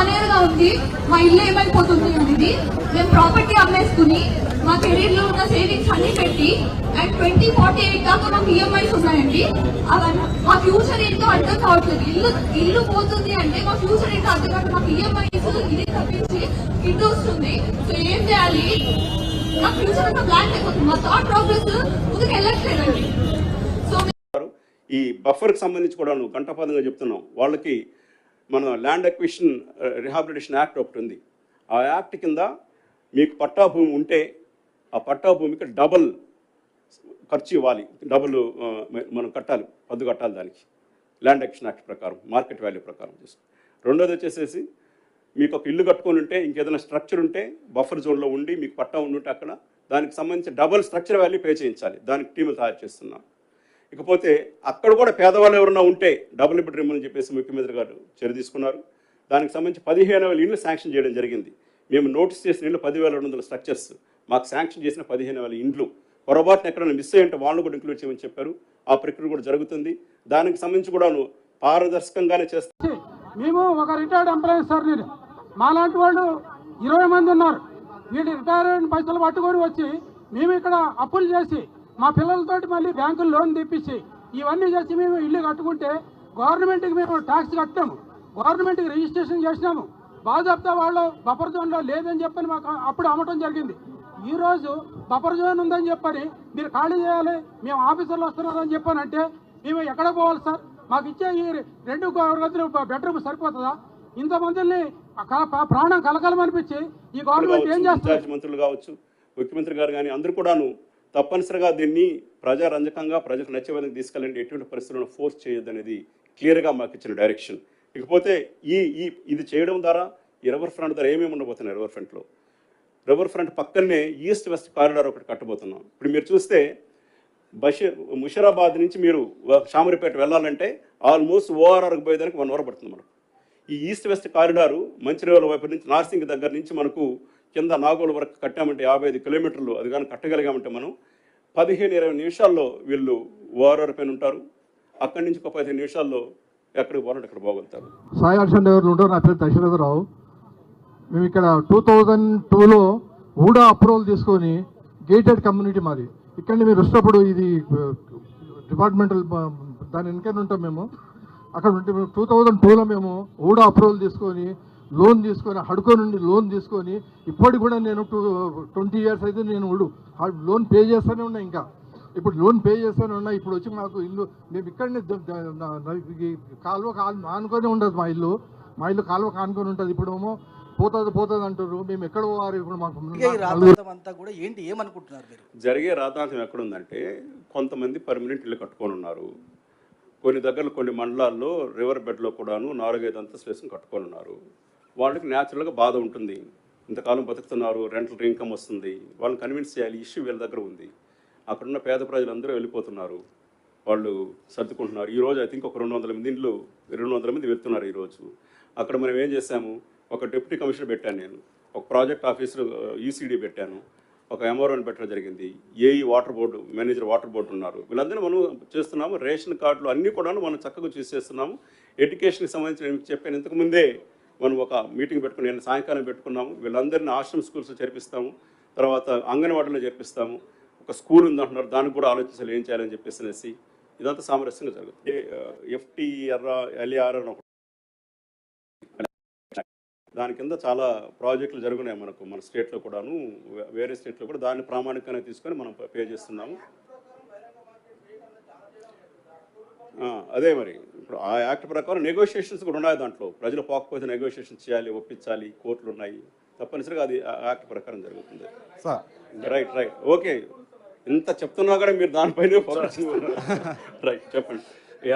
అనేరుగా ఉంది. మా ఇల్లు ఏమైపోతుంది అనేది మేము ప్రాపర్టీ అమ్మేసుకుని మా కెరీర్లో ఉన్న సేవింగ్స్ అన్ని పెట్టి అండ్ ట్వంటీ ఫార్టీ ఎయిట్ దాకా మాకు ఈఎంఐస్ ఉన్నాయండి. అవన్నీ మా ఫ్యూచర్ ఏంటో అర్థం కావట్లేదు. ఇల్లు ఇల్లు పోతుంది అంటే మా ఫ్యూచర్ ఏంటో అర్థం కావట్లేదు. మాకు ఈఎంఐస్ ఇది తప్పించి కిడ్ వస్తుంది. సో ఏం చేయాలి? నా ఫ్యూచర్ అంతా బ్లాక్ అయిపోతుంది. మా థాట్ ప్రాసెస్ ముందుకు వెళ్ళట్లేదండి. సో గారు, ఈ బఫర్కి సంబంధించి కూడా నువ్వు గంటపాదంగా చెప్తున్నాం వాళ్ళకి మన ల్యాండ్ అక్విషన్ రిహాబిలిటేషన్ యాక్ట్ ఒకటి ఉంది ఆ యాక్ట్ కింద మీకు పట్టా భూమి ఉంటే ఆ పట్టా భూమికి డబల్ ఖర్చు ఇవ్వాలి. డబుల్ uh, మనం కట్టాలి పద్దు కట్టాలి దానికి. ల్యాండ్ అక్విషన్ యాక్ట్ ప్రకారం మార్కెట్ వాల్యూ ప్రకారం చూసుకో రెండోది వచ్చేసేసి మీకు ఒక ఇల్లు కట్టుకొని ఉంటే ఇంకేదైనా స్ట్రక్చర్ ఉంటే బఫర్ జోన్లో ఉండి మీకు పట్టా ఉండుంటే అక్కడ దానికి సంబంధించి డబల్ స్ట్రక్చర్ వాల్యూ పే చేయించాలి. దానికి టీములు తయారు చేస్తున్నాం ఇకపోతే అక్కడ కూడా పేదవాళ్ళు ఎవరన్నా ఉంటే డబుల్ ఇప్పుడు రిమ్మని చెప్పేసి ముఖ్యమంత్రి గారు చర్య తీసుకున్నారు. దానికి సంబంధించి పదిహేను వేల ఇళ్ళు శాంక్షన్ చేయడం జరిగింది. మేము నోటీస్ చేసిన ఇళ్ళు పదివేల రెండు వందల స్ట్రక్చర్స్. మాకు శాంక్షన్ చేసిన పదిహేను వేల ఇండ్లు. పొరపాటున ఎక్కడైనా మిస్ అయ్యి వాళ్ళు కూడా ఇంక్లూడ్ చేయమని చెప్పారు. ఆ ప్రక్రియ కూడా జరుగుతుంది. దానికి సంబంధించి కూడా పారదర్శకంగానే చేస్తాం మేము ఒక రిటైర్డ్ ఎంప్లాయీ సార్ నేను. మాలాంటి వాళ్ళు ఇరవై మంది ఉన్నారు. వీళ్ళు రిటైర్ పైసలు పట్టుకొని వచ్చి మేము ఇక్కడ అప్పులు చేసి మా పిల్లలతోటి మళ్ళీ బ్యాంకులు లోన్ తెప్పించి ఇవన్నీ చేసి మేము ఇల్లు కట్టుకుంటే గవర్నమెంట్కి మేము ట్యాక్స్ కట్టాము. గవర్నమెంట్కి రిజిస్ట్రేషన్ చేసినాము. బాజాప్తా వాళ్ళు బఫర్ జోన్లో లేదని చెప్పని మాకు అప్పుడు అమ్మటం జరిగింది. ఈ రోజు బఫర్ జోన్ ఉందని చెప్పని మీరు ఖాళీ చేయాలి మేము ఆఫీసర్లు వస్తున్నారని చెప్పానంటే మేము ఎక్కడ పోవాలి సార్? మాకు ఇచ్చే ఈ రెండు గదులు బెడ్రూమ్ సరిపోతుందా? ఇంతమందిని ప్రాణం కలకలమనిపించి ఈ గవర్నమెంట్ ఏం ఇన్ఛార్జ్ మంత్రులు కావచ్చు ముఖ్యమంత్రి గారు కానీ అందరూ కూడాను తప్పనిసరిగా దీన్ని ప్రజారంజకంగా ప్రజలకు నచ్చే విధంగా తీసుకెళ్ళండి. ఎటువంటి పరిస్థితులను ఫోర్స్ చేయొద్దనేది క్లియర్గా మాకు ఇచ్చిన డైరెక్షన్ ఇకపోతే ఈ ఈ ఇది చేయడం ద్వారా ఈ రివర్ ఫ్రంట్ ద్వారా ఏమేమి ఉండబోతున్నాయి రివర్ ఫ్రంట్లో రివర్ ఫ్రంట్ పక్కనే ఈస్ట్ వెస్ట్ కారిడార్ ఒకటి కట్టబోతున్నాం. ఇప్పుడు మీరు చూస్తే బషీర్ ముషీరాబాద్ నుంచి మీరు షామరిపేట వెళ్ళాలంటే ఆల్మోస్ట్ ఓఆర్ఆర్కి పోయేదానికి వన్ అవర్ పడుతుంది మనకు. ఈ ఈస్ట్ వెస్ట్ కారిడారు మంచిర్యాల వైపు నుంచి నార్సింగ్ దగ్గర నుంచి మనకు కింద నాగోలు వరకు కట్టామంటే యాభై ఐదు కిలోమీటర్లు అది కానీ కట్టగలిగామంటే మనం పదిహేను ఇరవై నిమిషాల్లో వీళ్ళు ఓఆర్ఆర్ పైన ఉంటారు. అక్కడి నుంచి ఒక పదిహేను నిమిషాల్లో ఎక్కడికి పోవాలంటే అక్కడ పోగలుగుతారు. సాయి హర్షన్ ఎవరు ఉంటారు. నా పేరు దశరథరావు. మేము ఇక్కడ టూ థౌజండ్ టూలో ఊడా అప్రూవల్ తీసుకొని గేటెడ్ కమ్యూనిటీ మాది. ఇక్కడ మీరు వచ్చినప్పుడు ఇది డిపార్ట్మెంటల్ దాని వెనకనే ఉంటాం మేము. అక్కడ ఉంటే టూ థౌజండ్ టూలో మేము ఊడా అప్రూవల్ తీసుకొని లోన్ తీసుకొని హడ్కో నుండి లోన్ తీసుకొని ఇప్పటికి కూడా నేను టూ ట్వంటీ ఇయర్స్ అయితే నేను లోన్ పే చేస్తూనే ఉన్నా ఇంకా. ఇప్పుడు లోన్ పే చేస్తూనే ఉన్నా ఇప్పుడు వచ్చి మాకు ఇల్లు మేము ఇక్కడనే కాలువ కాలు ఆనుకొని ఉండదు మా ఇల్లు. మా ఇల్లు కాలువ కానుకొని ఉంటుంది. ఇప్పుడు ఏమో పోతుంది పోతుంది అంటారు. మేము ఎక్కడ పోవాలి? ఇప్పుడు మాకు అంతా కూడా ఏంటి? ఏమనుకుంటున్నారు మీరు? జరిగే రాతాంతం ఎక్కడుందంటే కొంతమంది పర్మనెంట్ ఇల్లు కట్టుకొని ఉన్నారు. కొన్ని దగ్గరలో కొన్ని మండలాల్లో రివర్ బెడ్లో కూడాను నాలుగైదు అంతస్తులు వేసుకుని కట్టుకొని ఉన్నారు. వాళ్ళకి న్యాచురల్గా బాధ ఉంటుంది. ఇంతకాలం బతుకుతున్నారు రెంటల్ ఇన్కమ్ వస్తుంది. వాళ్ళని కన్విన్స్ చేయాలి ఇష్యూ వీళ్ళ దగ్గర ఉంది. అక్కడున్న పేద ప్రజలందరూ వెళ్ళిపోతున్నారు. వాళ్ళు సర్దుకుంటున్నారు. ఈరోజు ఐ థింక్ ఒక రెండు వందల మంది ఇండ్లు రెండు వందల మంది వెళ్తున్నారు ఈరోజు అక్కడ మనం ఏం చేశాము? ఒక డిప్యూటీ కమిషనర్ పెట్టాను నేను. ఒక ప్రాజెక్ట్ ఆఫీసర్ ఈసీడీ పెట్టాను. ఒక ఎంఆర్ఓని పెట్టడం జరిగింది. AE water board manager water board ఉన్నారు. వీళ్ళందరూ మనం చేస్తున్నాము. రేషన్ కార్డులు అన్నీ కూడా మనం చక్కగా చూసి చేస్తున్నాము ఎడ్యుకేషన్కి సంబంధించి చెప్పాను ఇంతకుముందే మనం ఒక మీటింగ్ పెట్టుకుని నేను సాయంకాలం పెట్టుకున్నాము. వీళ్ళందరినీ ఆశ్రమ స్కూల్స్ చేర్పిస్తాము. తర్వాత అంగన్వాడీలో చేర్పిస్తాము. ఒక స్కూల్ ఉందంటున్నారు. దానికి కూడా ఆలోచించాలి ఏం చేయాలని చెప్పేసి అనేసి. ఇదంతా సామరస్యంగా జరుగుతుంది. ఎఫ్టీఆర్ ఎల్ఏఆర్ అని ఒక దాని కింద చాలా ప్రాజెక్టులు జరుగున్నాయి మనకు మన స్టేట్లో కూడాను. వేరే స్టేట్లో కూడా దాన్ని ప్రామాణికంగా తీసుకొని మనం పే చేస్తున్నాము. అదే మరి. ఇప్పుడు ఆ యాక్ట్ ప్రకారం నెగోషియేషన్స్ కూడా ఉన్నాయి దాంట్లో. ప్రజలు పోకపోతే నెగోషియేషన్ చేయాలి ఒప్పించాలి కోర్టులు ఉన్నాయి. తప్పనిసరిగా అది ఆ యాక్ట్ ప్రకారం జరుగుతుంది. సార్. రైట్ రైట్ ఓకే ఇంత చెప్తున్నా కూడా మీరు దానిపైనే రైట్ చెప్పండి.